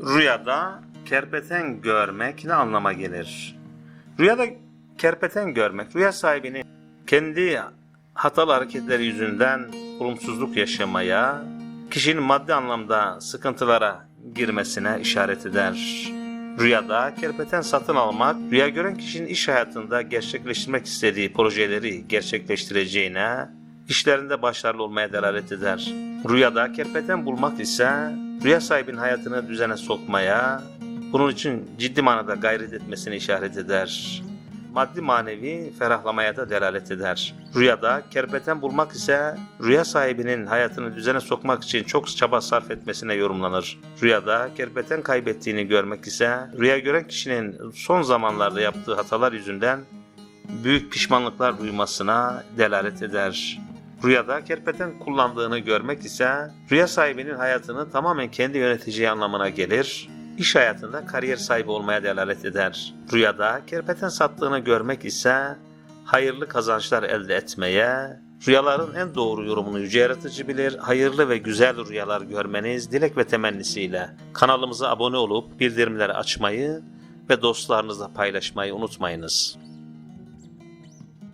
Rüyada kerpeten görmek ne anlama gelir? Rüyada kerpeten görmek, rüya sahibinin kendi hatalı hareketleri yüzünden olumsuzluk yaşamaya, kişinin maddi anlamda sıkıntılara girmesine işaret eder. Rüyada kerpeten satın almak, rüya gören kişinin iş hayatında gerçekleştirmek istediği projeleri gerçekleştireceğine, işlerinde başarılı olmaya delalet eder. Rüyada kerpeten bulmak ise rüya sahibinin hayatını düzene sokmaya, bunun için ciddi manada gayret etmesini işaret eder. Maddi manevi ferahlamaya da delalet eder. Rüyada kerpeten bulmak ise rüya sahibinin hayatını düzene sokmak için çok çaba sarf etmesine yorumlanır. Rüyada kerpeten kaybettiğini görmek ise rüya gören kişinin son zamanlarda yaptığı hatalar yüzünden büyük pişmanlıklar duymasına delalet eder. Rüyada kerpeten kullandığını görmek ise rüya sahibinin hayatını tamamen kendi yöneteceği anlamına gelir. İş hayatında kariyer sahibi olmaya delalet eder. Rüyada kerpeten sattığını görmek ise hayırlı kazançlar elde etmeye, rüyaların en doğru yorumunu yüce yaratıcı bilir, hayırlı ve güzel rüyalar görmeniz dilek ve temennisiyle kanalımıza abone olup bildirimleri açmayı ve dostlarınızla paylaşmayı unutmayınız.